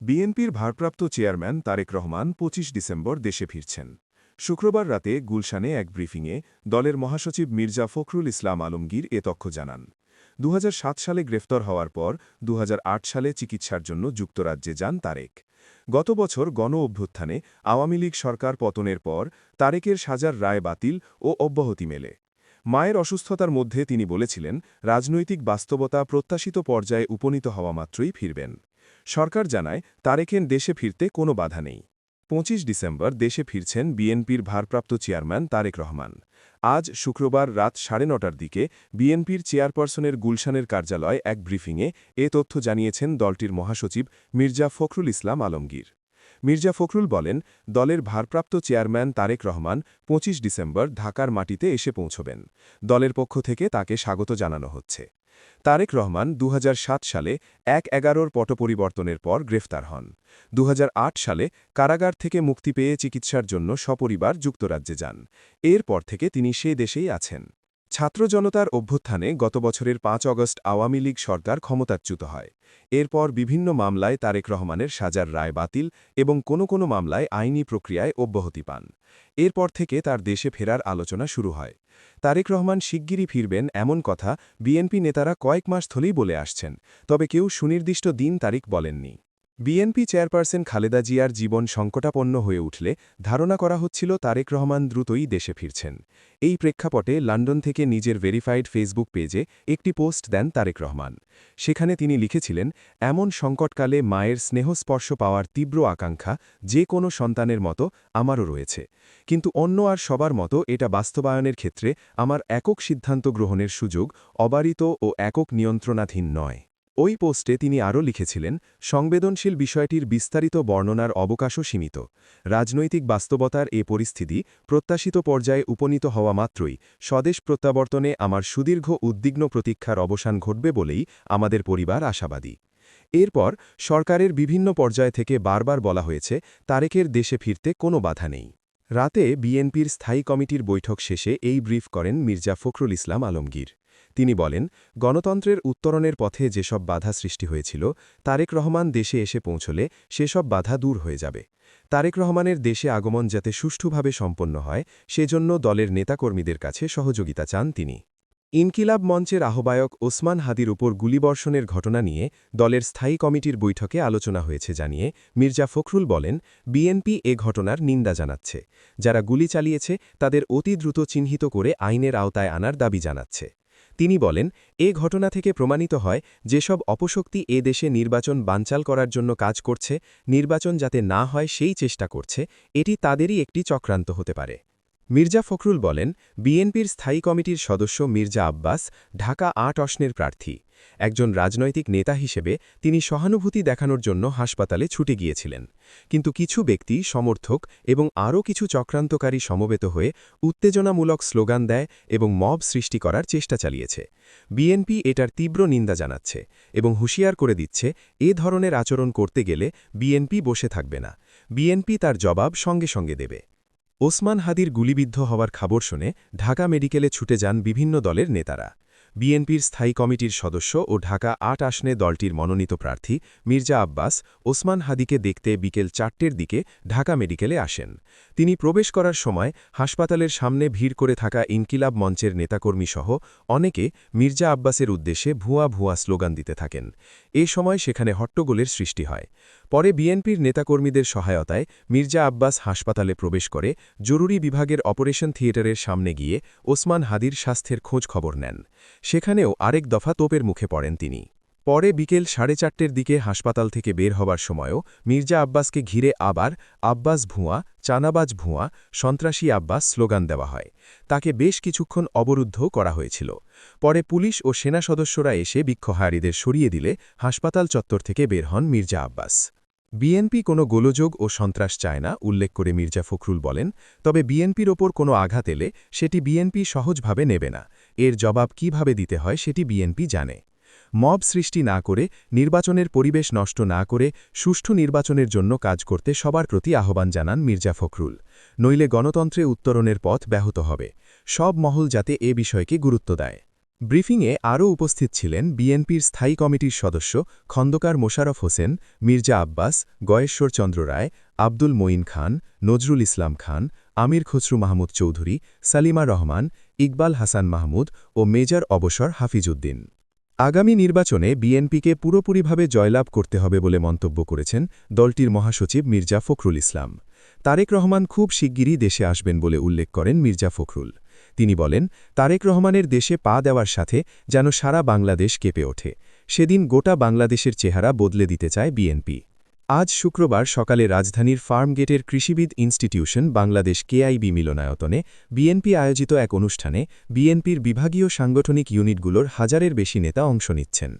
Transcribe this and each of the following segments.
বিএনপির ভারপ্রাপ্ত chairman Tarique Rahman ২৫ December দেশে ফিরছেন। শুক্রবার রাতে গুলশানে এক ব্রিফিংয়ে দলের মহাসচিব মির্জা ফখরুল ইসলাম আলমগীর এ তথ্য জানান। দুহাজার সাত সালে গ্রেফতার হওয়ার পর দুহাজার আট সালে চিকিৎসার জন্য যুক্তরাজ্যে যান তারেক। গত বছর গণ অভ্যুত্থানে আওয়ামী লীগ সরকার পতনের পর তারেকের সাজার রায় বাতিল ও অব্যাহতি মেলে। মায়ের অসুস্থতার মধ্যে তিনি বলেছিলেন, রাজনৈতিক বাস্তবতা প্রত্যাশিত পর্যায়ে উপনীত হওয়া মাত্রই ফিরবেন। সরকার জানায় তারেকেন দেশে ফিরতে কোনো বাধা নেই। পঁচিশ ডিসেম্বর দেশে ফিরছেন বিএনপির ভারপ্রাপ্ত চেয়ারম্যান তারেক রহমান। আজ শুক্রবার রাত সাড়ে নটার দিকে বিএনপির চেয়ারপারসনের গুলশানের কার্যালয় এক ব্রিফিংয়ে এ তথ্য জানিয়েছেন দলটির মহাসচিব মির্জা ফখরুল ইসলাম আলমগীর। মির্জা ফখরুল বলেন, দলের ভারপ্রাপ্ত চেয়ারম্যান তারেক রহমান ২৫ ডিসেম্বর ঢাকার মাটিতে এসে পৌঁছবেন। দলের পক্ষ থেকে তাকে স্বাগত জানানো হচ্ছে। তারেক রহমান দু হাজার সাত সালে এক এগারোর পটপরিবর্তনের পর গ্রেফতার হন। দু হাজার আট সালে কারাগার থেকে মুক্তি পেয়ে চিকিৎসার জন্য সপরিবার যুক্তরাজ্যে যান। এরপর থেকে তিনি সে দেশেই আছেন। ছাত্র জনতার অভ্যুত্থানে গত বছরের পাঁচ অগস্ট আওয়ামী লীগ সরকার ক্ষমতাচ্যুত হয়। এরপর বিভিন্ন মামলায় তারেক রহমানের সাজার রায় বাতিল এবং কোনো কোনো মামলায় আইনি প্রক্রিয়ায় অব্যাহতি পান। এরপর থেকে তার দেশে ফেরার আলোচনা শুরু হয়। তারেক রহমান শিগগিরই ফিরবেন এমন কথা বিএনপি নেতারা কয়েক মাস ধরেই বলে আসছেন, তবে কেউ সুনির্দিষ্ট দিন তারিখ বলেননি। বিএনপি চেয়ারপারসন খালেদা জিয়ার জীবন সংকটাপন্ন হয়ে উঠলে ধারণা করা হচ্ছিল তারেক রহমান দ্রুতই দেশে ফিরছেন। এই প্রেক্ষাপটে লন্ডন থেকে নিজের ভেরিফাইড ফেসবুক পেজে একটি পোস্ট দেন তারেক রহমান। সেখানে তিনি লিখেছিলেন, এমন সংকটকালে মায়ের স্নেহস্পর্শ পাওয়ার তীব্র আকাঙ্ক্ষা যে কোনো সন্তানের মতো আমারও রয়েছে। কিন্তু অন্য আর সবার মতো এটা বাস্তবায়নের ক্ষেত্রে আমার একক সিদ্ধান্ত গ্রহণের সুযোগ অবারিত ও একক নিয়ন্ত্রণাধীন নয়। ওই পোস্টে তিনি আরও লিখেছিলেন, সংবেদনশীল বিষয়টির বিস্তারিত বর্ণনার অবকাশও সীমিত। রাজনৈতিক বাস্তবতার এ পরিস্থিতি প্রত্যাশিত পর্যায়ে উপনীত হওয়া মাত্রই স্বদেশ প্রত্যাবর্তনে আমার সুদীর্ঘ উদ্বিগ্ন প্রতীক্ষার অবসান ঘটবে বলেই আমাদের পরিবার আশাবাদী। এরপর সরকারের বিভিন্ন পর্যায় থেকে বারবার বলা হয়েছে, তারেকের দেশে ফিরতে কোনো বাধা নেই। রাতে বিএনপির স্থায়ী কমিটির বৈঠক শেষে এই ব্রিফ করেন মির্জা ফখরুল ইসলাম আলমগীর। তিনি বলেন, গণতন্ত্রের উত্তরণের পথে যেসব বাধা সৃষ্টি হয়েছিল, তারেক রহমান দেশে এসে পৌঁছলে সেসব বাধা দূর হয়ে যাবে। তারেক রহমানের দেশে আগমন যাতে সুষ্ঠুভাবে সম্পন্ন হয়, সেজন্য দলের নেতাকর্মীদের কাছে সহযোগিতা চান তিনি। ইনকিলাব মঞ্চের আহ্বায়ক ওসমান হাদির উপর গুলিবর্ষণের ঘটনা নিয়ে দলের স্থায়ী কমিটির বৈঠকে আলোচনা হয়েছে জানিয়ে মির্জা ফখরুল বলেন, বিএনপি এ ঘটনার নিন্দা জানাচ্ছে। যারা গুলি চালিয়েছে, তাদের অতি দ্রুত চিহ্নিত করে আইনের আওতায় আনার দাবি জানাচ্ছে। তিনি বলেন, এ ঘটনা থেকে প্রমাণিত হয় যেসব অপশক্তি এ দেশে নির্বাচন বানচাল করার জন্য কাজ করছে, নির্বাচন যাতে না হয় সেই চেষ্টা করছে, এটি তাদেরই একটি চক্রান্ত হতে পারে। মির্জা ফখরুল বলেন, বিএনপির স্থায়ী কমিটির সদস্য মির্জা আব্বাস, ঢাকা আট অশ্নের প্রার্থী। একজন রাজনৈতিক নেতা হিসেবে তিনি সহানুভূতি দেখানোর জন্য হাসপাতালে ছুটে গিয়েছিলেন। কিন্তু কিছু ব্যক্তি সমর্থক এবং আরও কিছু চক্রান্তকারী সমবেত হয়ে উত্তেজনামূলক স্লোগান দেয় এবং মব সৃষ্টি করার চেষ্টা চালিয়েছে। বিএনপি এটার তীব্র নিন্দা জানাচ্ছে এবং হুঁশিয়ার করে দিচ্ছে, এ ধরনের আচরণ করতে গেলে বিএনপি বসে থাকবে না। বিএনপি তার জবাব সঙ্গে সঙ্গে দেবে। ওসমান হাদির গুলিবিদ্ধ হওয়ার খবর শুনে ঢাকা মেডিকেলে ছুটে যান বিভিন্ন দলের নেতারা। বিএনপির স্থায়ী কমিটির সদস্য ও ঢাকা আট আসনে দলটির মনোনীত প্রার্থী মির্জা আব্বাস ওসমান হাদিকে দেখতে বিকেল চারটের দিকে ঢাকা মেডিকেলে আসেন। তিনি প্রবেশ করার সময় হাসপাতালের সামনে ভিড় করে থাকা ইনকিলাব মঞ্চের নেতাকর্মীসহ অনেকে মির্জা আব্বাসের উদ্দেশ্যে ভুয়া ভুয়া স্লোগান দিতে থাকেন। এ সময় সেখানে হট্টগোলের সৃষ্টি হয়। পরে বিএনপির নেতাকর্মীদের সহায়তায় মির্জা আব্বাস হাসপাতালে প্রবেশ করে জরুরি বিভাগের অপারেশন থিয়েটারের সামনে গিয়ে ওসমান হাদির স্বাস্থ্যের খোঁজ খবর নেন। সেখানেও আরেক দফা তোপের মুখে পড়েন তিনি। পরে বিকেল সাড়ে চারটের দিকে হাসপাতাল থেকে বের হবার সময়ও মির্জা আব্বাসকে ঘিরে আবার আব্বাস ভুঁয়া, চানাবাজ ভুঁয়া, সন্ত্রাসী আব্বাস স্লোগান দেওয়া হয়। তাকে বেশ কিছুক্ষণ অবরুদ্ধও করা হয়েছিল। পরে পুলিশ ও সেনা সদস্যরা এসে বিক্ষহারীদের সরিয়ে দিলে হাসপাতাল চত্বর থেকে বের হন মির্জা আব্বাস। বিএনপি কোনো গোলযোগ ও সন্ত্রাস চায় না, উল্লেখ করে মির্জা ফখরুল বলেন, তবে বিএনপির ওপর কোনো আঘাত এলে সেটি বিএনপি সহজভাবে নেবে না। এর জবাব কীভাবে দিতে হয় সেটি বিএনপি জানে। মব সৃষ্টি না করে, নির্বাচনের পরিবেশ নষ্ট না করে, সুষ্ঠু নির্বাচনের জন্য কাজ করতে সবার প্রতি আহ্বান জানান মির্জা ফখরুল। নইলে গণতন্ত্রে উত্তরণের পথ ব্যাহত হবে। সব মহল যাতে এ বিষয়কে গুরুত্ব দেয়। ব্রিফিংয়ে আরও উপস্থিত ছিলেন বিএনপির স্থায়ী কমিটির সদস্য খন্দকার মোশারফ হোসেন, মির্জা আব্বাস, গয়েশ্বর চন্দ্র রায়, আব্দুল মঈন খান, নজরুল ইসলাম খান, আমির খসরু মাহমুদ চৌধুরী, সালিমা রহমান, ইকবাল হাসান মাহমুদ ও মেজর অবসর হাফিজউদ্দিন। আগামী নির্বাচনে বিএনপিকে পুরোপুরিভাবে জয়লাভ করতে হবে বলে মন্তব্য করেছেন দলটির মহাসচিব মির্জা ফখরুল ইসলাম। তারেক রহমান খুব শিগগিরই দেশে আসবেন বলে উল্লেখ করেন মির্জা ফখরুল। তিনি বলেন, তারেক রহমানের দেশে পা দেওয়ার সাথে যেন সারা বাংলাদেশ কেঁপে ওঠে। সেদিন গোটা বাংলাদেশের চেহারা বদলে দিতে চায় বিএনপি। আজ শুক্রবার সকালে রাজধানীর ফার্মগেটের কৃষিবিদ ইনস্টিটিউশন বাংলাদেশ কেআইবি মিলনায়তনে বিএনপি আয়োজিত এক অনুষ্ঠানে বিএনপির বিভাগীয় সাংগঠনিক ইউনিটগুলোর হাজারের বেশি নেতা অংশ নিচ্ছেন।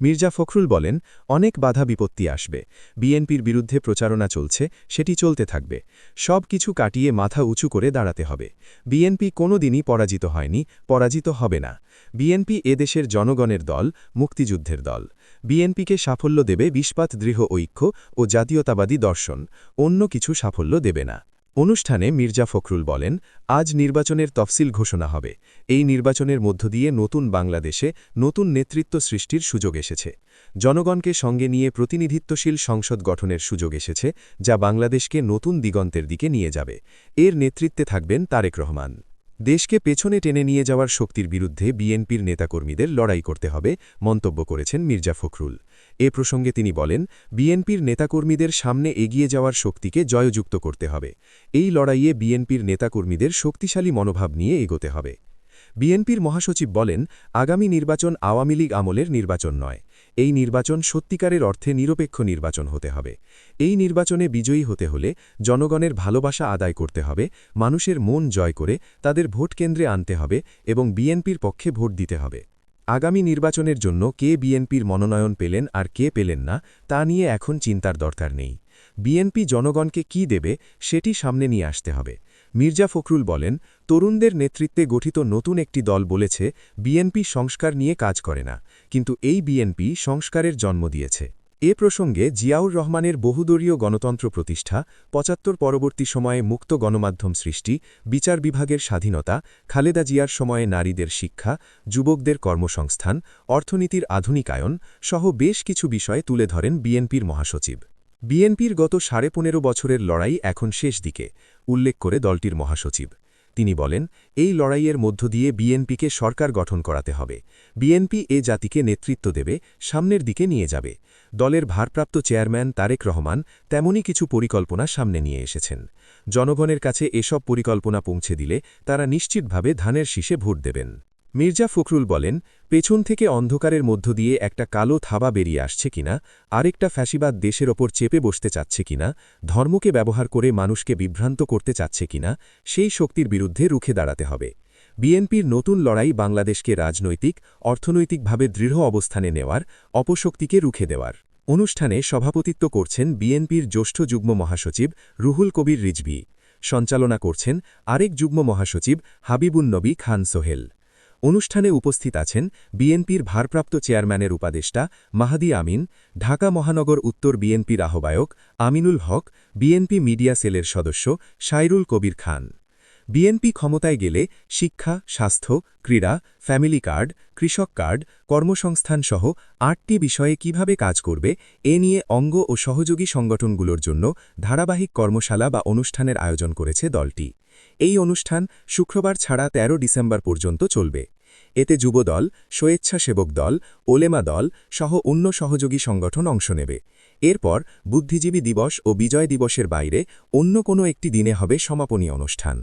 মির্জা ফখরুল বলেন, অনেক বাধা বিপত্তি আসবে। বিএনপির বিরুদ্ধে প্রচারণা চলছে, সেটি চলতে থাকবে। সব কিছু কাটিয়ে মাথা উঁচু করে দাঁড়াতে হবে। বিএনপি কোনো দিনই পরাজিত হয়নি, পরাজিত হবে না। বিএনপি এদেশের জনগণের দল, মুক্তিযুদ্ধের দল। বিএনপিকে সাফল্য দেবে বিস্পাত দৃঢ় ঐক্য ও জাতীয়তাবাদী দর্শন, অন্য কিছু সাফল্য দেবে না। অনুষ্ঠানে মির্জা ফখরুল বলেন, আজ নির্বাচনের তফসিল ঘোষণা হবে। এই নির্বাচনের মধ্য দিয়ে নতুন বাংলাদেশে নতুন নেতৃত্ব সৃষ্টির সুযোগ এসেছে। জনগণকে সঙ্গে নিয়ে প্রতিনিধিত্বশীল সংসদ গঠনের সুযোগ এসেছে, যা বাংলাদেশকে নতুন দিগন্তের দিকে নিয়ে যাবে। এর নেতৃত্বে থাকবেন তারেক রহমান। দেশকে পেছনে টেনে নিয়ে যাওয়ার শক্তির বিরুদ্ধে বিএনপির নেতাকর্মীদের লড়াই করতে হবে, মন্তব্য করেছেন মির্জা ফখরুল। এ প্রসঙ্গে তিনি বলেন, বিএনপির নেতাকর্মীদের সামনে এগিয়ে যাওয়ার শক্তিকে জয়যুক্ত করতে হবে। এই লড়াইয়ে বিএনপির নেতাকর্মীদের শক্তিশালী মনোভাব নিয়ে এগোতে হবে। বিএনপির মহাসচিব বলেন, আগামী নির্বাচন আওয়ামী লীগ আমলের নির্বাচন নয়। এই নির্বাচন সত্যিকারের অর্থে নিরপেক্ষ নির্বাচন হতে হবে। এই নির্বাচনে বিজয়ী হতে হলে জনগণের ভালোবাসা আদায় করতে হবে, মানুষের মন জয় করে তাদের ভোট কেন্দ্রে আনতে হবে এবং বিএনপির পক্ষে ভোট দিতে হবে। আগামী নির্বাচনের জন্য কে বিএনপির মনোনয়ন পেলেন আর কে পেলেন না, তা নিয়ে এখন চিন্তার দরকার নেই। বিএনপি জনগণকে কি দেবে, সেটি সামনে নিয়ে আসতে হবে। মির্জা ফখরুল বলেন, তরুণদের নেতৃত্বে গঠিত নতুন একটি দল বলেছে, বিএনপি সংস্কার নিয়ে কাজ করে না, কিন্তু এই বিএনপি সংস্কারের জন্ম দিয়েছে। এ প্রসঙ্গে জিয়াউর রহমানের বহুদলীয় গণতন্ত্র প্রতিষ্ঠা, পঁচাত্তর পরবর্তী সময়ে মুক্ত গণমাধ্যম সৃষ্টি, বিচার বিভাগের স্বাধীনতা, খালেদা জিয়ার সময়ে নারীদের শিক্ষা, যুবকদের কর্মসংস্থান, অর্থনীতির আধুনিকায়ন সহ বেশ কিছু বিষয় তুলে ধরেন বিএনপির মহাসচিব। বিএনপির গত সাড়ে পনেরো বছরের লড়াই এখন শেষ দিকে, উল্লেখ করে দলটির মহাসচিব। তিনি বলেন, এই লড়াইয়ের মধ্য দিয়ে বিএনপিকে সরকার গঠন করাতে হবে। বিএনপি এ জাতিকে নেতৃত্ব দেবে, সামনের দিকে নিয়ে যাবে। দলের ভারপ্রাপ্ত চেয়ারম্যান তারেক রহমান তেমনই কিছু পরিকল্পনা সামনে নিয়ে এসেছেন। জনগণের কাছে এসব পরিকল্পনা পৌঁছে দিলে তারা নিশ্চিতভাবে ধানের শীষে ভোট দেবেন। মির্জা ফখরুল বলেন, পেছন থেকে অন্ধকারের মধ্য দিয়ে একটা কালো থাবা বেরিয়ে আসছে কিনা, আরেকটা ফ্যাসিবাদ দেশের ওপর চেপে বসতে চাচ্ছে কিনা, ধর্মকে ব্যবহার করে মানুষকে বিভ্রান্ত করতে চাচ্ছে কিনা, সেই শক্তির বিরুদ্ধে রুখে দাঁড়াতে হবে। বিএনপির নতুন লড়াই বাংলাদেশকে রাজনৈতিক, অর্থনৈতিকভাবে দৃঢ় অবস্থানে নেওয়ার, অপশক্তিকে রুখে দেওয়ার। অনুষ্ঠানে সভাপতিত্ব করছেন বিএনপির জ্যেষ্ঠ যুগ্ম মহাসচিব রুহুল কবির রিজভি। সঞ্চালনা করছেন আরেক যুগ্ম মহাসচিব হাবিবুন নবী খান সোহেল। অনুষ্ঠানে উপস্থিত আছেন বিএনপির ভারপ্রাপ্ত চেয়ারম্যানের উপদেষ্টা মাহাদি আমিন, ঢাকা মহানগর উত্তর বিএনপির আহ্বায়ক আমিনুল হক, বিএনপি মিডিয়া সেলের সদস্য সাইরুল কবির খান। বিএনপি ক্ষমতায় গেলে শিক্ষা, স্বাস্থ্য, ক্রীড়া, ফ্যামিলি কার্ড, কৃষক কার্ড, কর্মসংস্থান সহ আটটি বিষয়ে কীভাবে কাজ করবে এ নিয়ে অঙ্গ ও সহযোগী সংগঠনগুলোর জন্য ধারাবাহিক কর্মশালা বা অনুষ্ঠানের আয়োজন করেছে দলটি। এই অনুষ্ঠান শুক্রবার ছাড়া ১৩ ডিসেম্বর পর্যন্ত চলবে। এতে যুবদল, স্বেচ্ছাসেবক দল, ওলেমা দল সহ অন্য সহযোগী সংগঠন অংশ নেবে। এরপর বুদ্ধিজীবী দিবস ও বিজয় দিবসের বাইরে অন্য কোনো একটি দিনে হবে সমাপনী অনুষ্ঠান।